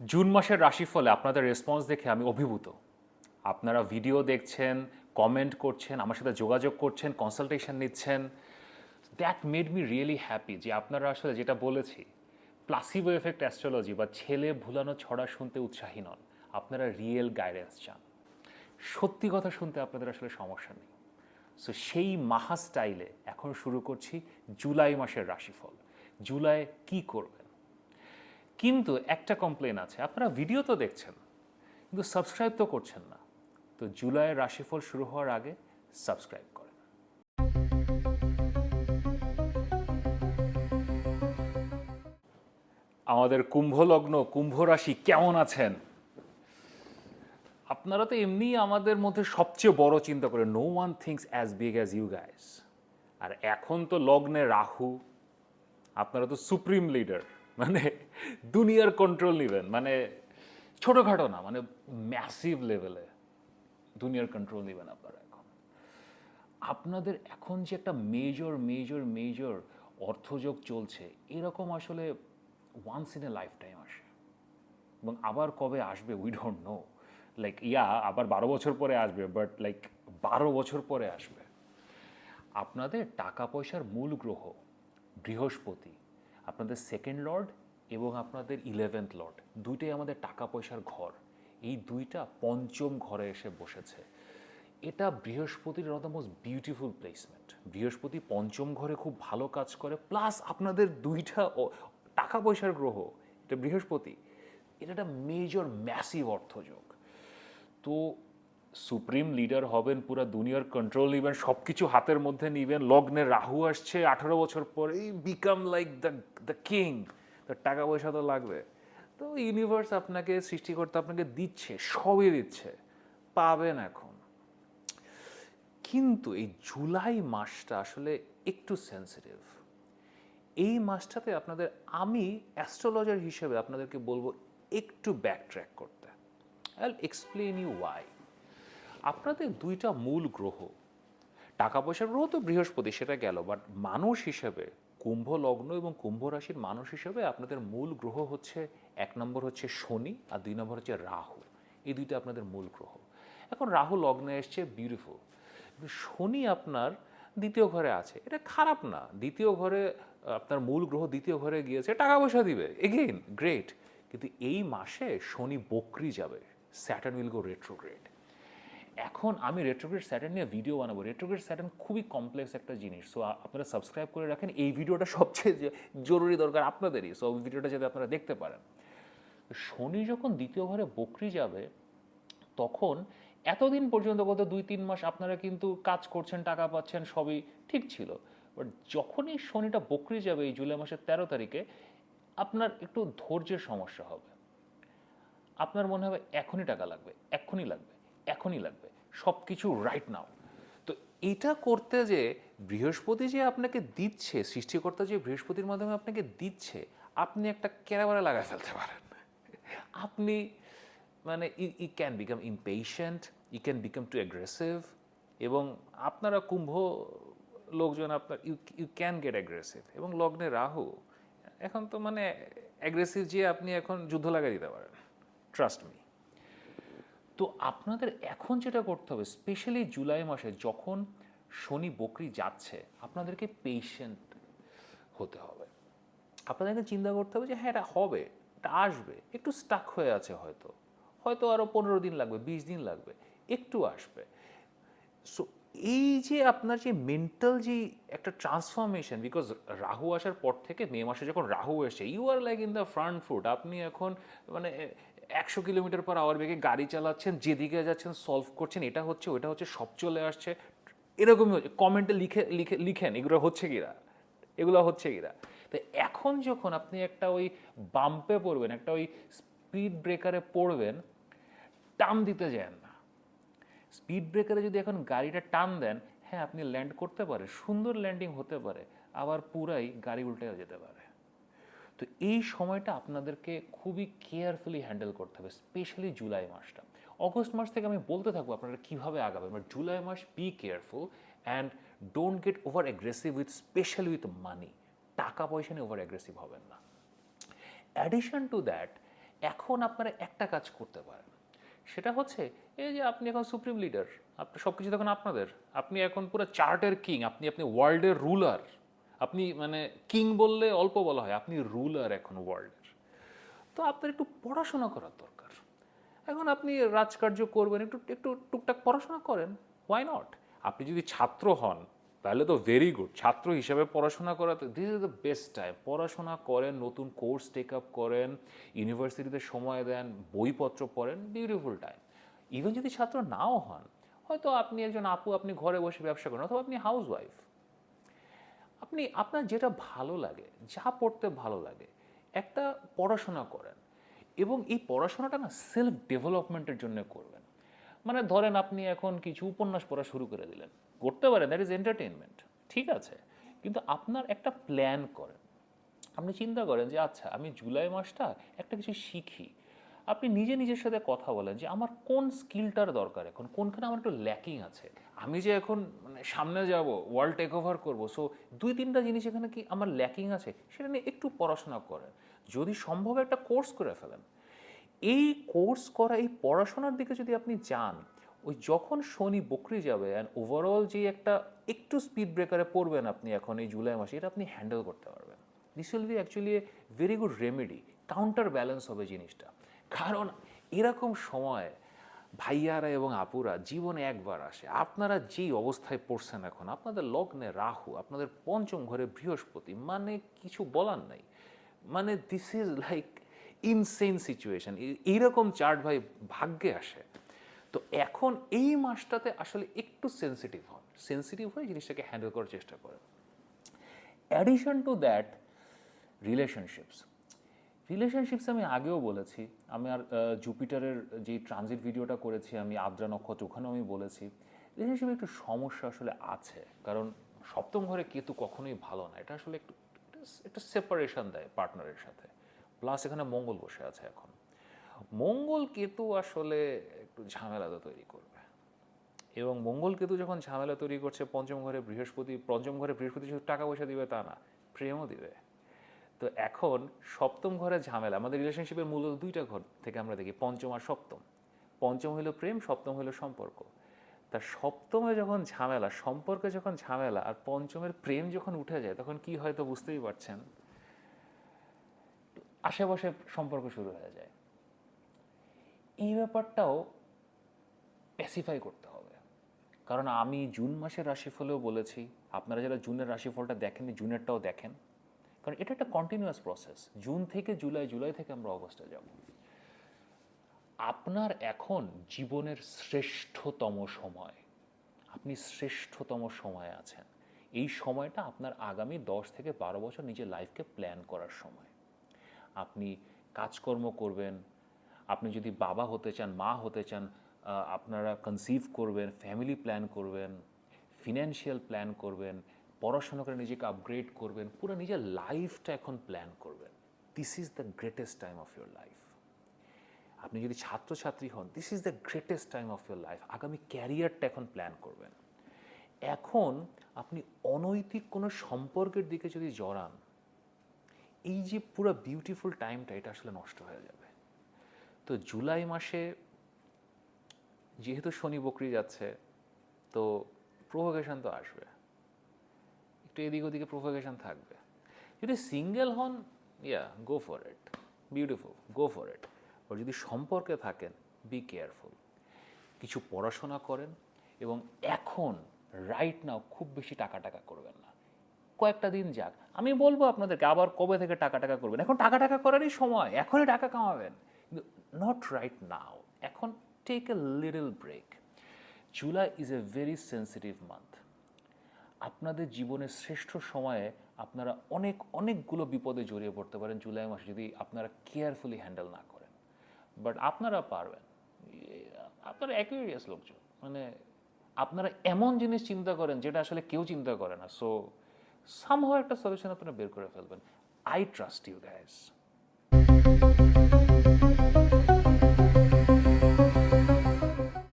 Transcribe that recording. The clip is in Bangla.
জুন মাসের রাশিফলে আপনাদের রেসপন্স দেখে আমি অভিভূত। আপনারা ভিডিও দেখছেন কমেন্ট করছেন, আমার সাথে যোগাযোগ করছেন কনসালটেশন নিচ্ছেন। That made me really happy যে আপনারা আসলে যেটা বলেছি প্লাসিবো এফেক্ট অ্যাস্ট্রোলজি বা ছেলে ভুলানো ছড়া শুনতে উৎসাহী নন। আপনারা রিয়েল গাইডেন্স চান। সত্যি কথা শুনতে আপনাদের আসলে সমস্যা নেই। সো সেই মাহা স্টাইলে এখন শুরু করছি জুলাই মাসের রাশিফল। জুলাই কি করবেন কিন্তু একটা কমপ্লেন আছে। আপনারা ভিডিও তো দেখছেন, কিন্তু সাবস্ক্রাইব তো করছেন না। তো জুলাইয়ের রাশিফল শুরু হওয়ার আগে সাবস্ক্রাইব করেন। আমাদের কুম্ভ লগ্ন কুম্ভ রাশি কেমন আছেন? আপনারা তো এমনি আমাদের মধ্যে সবচেয়ে বড় চিন্তা করেন no one things as big as you guys আর এখন তো লগ্নে রাহু, আপনারা তো সুপ্রিম লিডার মানে দুনিয়ার কন্ট্রোল নেবেন মানে ছোটোখাটো না মানে ম্যাসিভ লেভেলে দুনিয়ার কন্ট্রোল নেবেন আপনারা এখন। আপনাদের এখন যে একটা মেজর মেজর মেজর অর্থযোগ চলছে, এরকম আসলে once in a life time আসে। এবং আবার কবে আসবে we don't know like yeah, আবার বারো বছর পরে আসবে বাট লাইক বারো বছর পরে আসবে। আপনাদের টাকা পয়সার মূল গ্রহ বৃহস্পতি। আপনাদের সেকেন্ড লর্ড এবং আপনাদের ইলেভেন্থ লর্ড দুইটাই আমাদের টাকা পয়সার ঘর। এই দুইটা পঞ্চম ঘরে এসে বসেছে। এটা বৃহস্পতির one the most beautiful placement Brihaspati পঞ্চম ঘরে খুব ভালো কাজ করে প্লাস আপনাদের দুইটা টাকা পয়সার গ্রহ, এটা বৃহস্পতি। এটা একটা মেজর ম্যাসিভ অর্থযোগ। তো সুপ্রিম লিডার হবেন, পুরো দুনিয়ার কন্ট্রোল নেবেন সব কিছু হাতের মধ্যে নেবেন। লগ্নে রাহু আসছে, আঠারো বছর পরেই become like the the king তো টাকা পয়সা তো লাগবে। তো ইউনিভার্স আপনাকে, সৃষ্টিকর্তা আপনাকে দিচ্ছে, সবই দিচ্ছে। পাবেন এখন। কিন্তু এই জুলাই মাসটা আসলে একটু সেন্সিটিভ এই মাসটাতে আপনাদের, আমি অ্যাস্ট্রোলজার হিসেবে আপনাদেরকে বলব একটু ব্যাক ট্র্যাক করতে। আই এক্সপ্লেন ইউ ওয়াই আপনাদের দুইটা মূল গ্রহ। টাকা পয়সার গ্রহ তো বৃহস্পতি, সেটা গেল বাট মানুষ হিসেবে, কুম্ভ লগ্ন এবং কুম্ভ রাশির মানুষ হিসেবে আপনাদের মূল গ্রহ হচ্ছে, এক নম্বর হচ্ছে শনি আর দুই নম্বর হচ্ছে রাহু। এই দুইটা আপনাদের মূল গ্রহ। এখন রাহু লগ্নে এসছে বিউটিফুল শনি আপনার দ্বিতীয় ঘরে আছে, এটা খারাপ না। দ্বিতীয় ঘরে, আপনার মূল গ্রহ দ্বিতীয় ঘরে গিয়েছে, টাকা পয়সা দিবে এগেইন গ্রেট কিন্তু এই মাসে শনি বকরি যাবে স্যাটার্ন উইল গো রেট্রোগ্রেড এখন আমি রেট্রোগ্রেড স্যাটার্ন নিয়ে ভিডিও বানাবো। রেট্রোগ্রেড স্যাটার্ন খুবই কমপ্লেক্স একটা জিনিস। সো আপনারা সাবস্ক্রাইব করে রাখেন। এই ভিডিওটা সবচেয়ে জরুরি দরকার আপনাদেরই। সো ভিডিওটা যাতে আপনারা দেখতে পারেন। শনি যখন দ্বিতীয় ঘরে বকরি যাবে, তখন এতদিন পর্যন্ত গত দুই তিন মাস আপনারা কিন্তু কাজ করছেন, টাকা পাচ্ছেন, সবই ঠিক ছিল। বাট যখনই শনিটা বকরি যাবে এই জুলাই মাসের তেরো তারিখে, আপনার একটু ধৈর্যের সমস্যা হবে। আপনার মনে হবে এখনই টাকা লাগবে এখনই লাগবে। এখনই লাগবে। সব কিছু রাইট নাও তো এটা করতে যে বৃহস্পতি যে আপনাকে দিচ্ছে, সৃষ্টিকর্তা যে বৃহস্পতির মাধ্যমে আপনাকে দিচ্ছে, আপনি একটা কেরাবারে লাগায় ফেলতে পারেন। আপনি মানে he can become impatient he can become too aggressive এবং আপনারা কুম্ভ লোকজন আপনার you you can get aggressive এবং লগ্নে রাহু, এখন তো মানে অ্যাগ্রেসিভ যে আপনি এখন যুদ্ধ লাগাই দিতে পারেন। ট্রাস্ট মি তো আপনাদের এখন যেটা করতে হবে স্পেশালি জুলাই মাসে যখন শনি বকরি যাচ্ছে, আপনাদেরকে পেশেন্ট হতে হবে। আপনাদেরকে চিন্তা করতে হবে যে হ্যাঁ এটা হবে, এটা আসবে, একটু স্টাক হয়ে আছে হয়তো। হয়তো আরও পনেরো দিন লাগবে, বিশ দিন লাগবে, একটু আসবে। সো এই যে আপনার যে মেন্টাল যে একটা ট্রান্সফরমেশন বিকজ রাহু আসার পর থেকে মে মাসে যখন রাহু এসে you are like in the front foot আপনি এখন মানে একশো কিলোমিটার পার আওয়ার বেগে গাড়ি চালাচ্ছেন যেদিকে যাচ্ছেন সলভ করছেন, এটা হচ্ছে, ওটা হচ্ছে, সব চলে আসছে। এরকমই হচ্ছে কমেন্টে লিখে লিখে, লিখেন, এগুলো হচ্ছে কিনা এগুলো হচ্ছে কিনা তো এখন যখন আপনি একটা ওই বাম্পে পড়বেন, একটা ওই স্পিড ব্রেকারে পড়বেন, টান দিতে যান না। স্পিড ব্রেকারে যদি এখন গাড়িটা টান দেন হ্যাঁ আপনি ল্যান্ড করতে পারে, সুন্দর ল্যান্ডিং হতে পারে, আবার পুরাই গাড়ি উল্টে যেতে পারে। তো এই সময়টা আপনাদেরকে খুবই কেয়ারফুলি হ্যান্ডেল করতে হবে স্পেশালি জুলাই মাসটা। অগস্ট মাস থেকে আমি বলতে থাকব আপনারা কীভাবে আগাবেন but July mass be careful and don't get over aggressive with specially with money টাকা পয়সা নিয়ে ওভার অ্যাগ্রেসিভ হবেন না। অ্যাডিশন টু দ্যাট এখন আপনারা একটা কাজ করতে পারেন। সেটা হচ্ছে, এই যে আপনি এখন সুপ্রিম লিডার আপনি সব কিছু তখন আপনাদের। আপনি এখন পুরো চার্টের কিং আপনি আপনি ওয়ার্ল্ডের রুলার আপনি মানে কিং বললে অল্প বলা হয়, আপনি রুলার এখন ওয়ার্ল্ডের তো আপনার একটু পড়াশোনা করার দরকার। এখন আপনি রাজকার্য করবেন, একটু একটু টুকটাক পড়াশোনা করেন ওয়াই নট আপনি যদি ছাত্র হন, তাহলে তো ভেরি গুড ছাত্র হিসাবে পড়াশোনা করা তো this is the best time পড়াশোনা করেন, নতুন কোর্স টেক আপ করেন ইউনিভার্সিটিতে সময় দেন, বইপত্র পড়েন বিউটিফুল টাইম ইভেন যদি ছাত্র নাও হন, হয়তো আপনি একজন আপু, আপনি ঘরে বসে ব্যবসা করেন, অথবা আপনি হাউস ওয়াইফ আপনি, আপনার যেটা ভালো লাগে, যা পড়তে ভালো লাগে, একটা পড়াশোনা করেন এবং এই পড়াশোনাটা না সেলফ ডেভেলপমেন্টের জন্য করবেন। মানে ধরেন আপনি এখন কিছু উপন্যাস পড়া শুরু করে দিলেন। করতে পারেন দ্যাট ইজ এন্টারটেনমেন্ট ঠিক আছে। কিন্তু আপনার একটা প্ল্যান করেন। আপনি চিন্তা করেন যে আচ্ছা আমি জুলাই মাসটা একটা কিছু শিখি। আপনি নিজে নিজের সাথে কথা বলেন যে, আমার কোন স্কিলটার দরকার এখন? কোনখানে আমার একটু ল্যাকিং আছে? আমি যে এখন মানে সামনে যাব ওয়ার্ল্ড টেক ওভার করব সো দুই তিনটা জিনিস এখানে কি আমার ল্যাকিং আছে, সেটা নিয়ে একটু পড়াশোনা করেন। যদি সম্ভব একটা কোর্স করে ফেলেন। এই কোর্স করা, এই পড়াশোনার দিকে যদি আপনি যান, ওই যখন শনি বকরি যাবে অ্যান্ড ওভারঅল যে একটা একটু স্পিড ব্রেকারে পড়বেন আপনি এখন এই জুলাই মাসে, এটা আপনি হ্যান্ডেল করতে পারবেন। This will be actually a very good remedy counter balance হবে জিনিসটা। কারণ এরকম সময় ভাইয়ারা এবং আপুরা জীবনে একবার আসে। আপনারা যেই অবস্থায় পড়ছেন এখন, আপনাদের লগ্নে রাহু, আপনাদের পঞ্চম ঘরে বৃহস্পতি মানে কিছু বলার নাই। মানে this is like insane situation এইরকম চার্ট ভাই ভাগ্যে আসে। তো এখন এই মাসটাতে আসলে একটু সেন্সিটিভ হন। সেন্সিটিভ হয়ে জিনিসটাকে হ্যান্ডেল করার চেষ্টা করেন। Addition to that relationships relationships আমি আগেও বলেছি আমি আর জুপিটারের যে ট্রানজিট ভিডিওটা করেছি, আমি আদ্রা নক্ষত্র, ওখানেও আমি বলেছি, এই হিসেবে একটু সমস্যা আসলে আছে। কারণ সপ্তম ঘরে কেতু কখনোই ভালো না। এটা আসলে একটু একটা সেপারেশন দেয় পার্টনারের সাথে। প্লাস এখানে মঙ্গল বসে আছে এখন। মঙ্গল কেতু আসলে একটু ঝামেলাটা তৈরি করবে। এবং মঙ্গল কেতু যখন ঝামেলা তৈরি করছে, পঞ্চম ঘরে বৃহস্পতি, পঞ্চম ঘরে বৃহস্পতি শুধু টাকা পয়সা দিবে তা না, প্রেমও দিবে। তো এখন সপ্তম ঘরে ঝামেলা। আমাদের রিলেশনশিপের মূলত দুইটা ঘর থেকে আমরা দেখি, পঞ্চম আর সপ্তম। পঞ্চম হলো প্রেম, সপ্তম হলো সম্পর্ক। তা সপ্তমে যখন ঝামেলা, সম্পর্কে যখন ঝামেলা আর পঞ্চমের প্রেম যখন উঠে যায়, তখন কি হয়তো বুঝতেই পারছেন? আশেপাশে সম্পর্ক শুরু হয়ে যায়। এই ব্যাপারটাও স্পেসিফাই করতে হবে। কারণ আমি জুন মাসের রাশিফলেও বলেছি, আপনারা যারা জুনের রাশিফলটা দেখেননি, জুনেরটাও দেখেন। কারণ এটা একটা কন্টিনিউয়াস প্রসেস জুন থেকে জুলাই জুলাই থেকে আমরা অগস্টে যাব। আপনার এখন জীবনের শ্রেষ্ঠতম সময়, আপনি শ্রেষ্ঠতম সময়ে আছেন। এই সময়টা আপনার আগামী দশ থেকে বারো বছর নিজের লাইফকে প্ল্যান করার সময়। আপনি কাজকর্ম করবেন, আপনি যদি বাবা হতে চান, মা হতে চান আপনারা কনসিভ করবেন ফ্যামিলি প্ল্যান করবেন ফিনান্সিয়াল প্ল্যান করবেন পড়াশোনা করে নিজেকে আপগ্রেড করবেন, পুরো নিজের লাইফটা এখন প্ল্যান করবেন। This is the greatest time of your life আপনি যদি ছাত্রছাত্রী হন this is the greatest time of your life আগামী ক্যারিয়ারটা এখন প্ল্যান করবেন। এখন আপনি অনৈতিক কোনো সম্পর্কের দিকে যদি জড়ান, এই যে পুরো বিউটিফুল টাইমটা এটা আসলে নষ্ট হয়ে যাবে। তো জুলাই মাসে যেহেতু শনি বকরি যাচ্ছে, তো প্রভোকেশন তো আসবে। একটু এদিক ওদিকে প্রভোকেশন থাকবে। যদি সিঙ্গেল হন yeah go for it beautiful go for it আর যদি সম্পর্কে থাকেন বি কেয়ারফুল কিছু পড়াশোনা করেন এবং এখন রাইট নাও খুব বেশি টাকা টাকা করবেন না। কয়েকটা দিন যাক। আমি বলব আপনাদেরকে, আবার কবে থেকে টাকা টাকা করবেন? এখন টাকা টাকা করারই সময়। এখনই টাকা কামাবেন। কিন্তু নট রাইট নাও এখন take a little break July is a very sensitive month আপনাদের জীবনের শ্রেষ্ঠ সময়ে আপনারা অনেক, অনেকগুলো বিপদে জড়িয়ে পড়তে পারেন জুলাই মাসে যদি আপনারা কেয়ারফুলি হ্যান্ডেল না করেন। বাট আপনারা পারবেন। আপনারা অ্যাকুয়ারিয়াস লোকজন। মানে আপনারা এমন জিনিস চিন্তা করেন যেটা আসলে কেউ চিন্তা করে না। সো সামহাও একটা সলিউশন আপনারা বের করে ফেলবেন। I trust you gas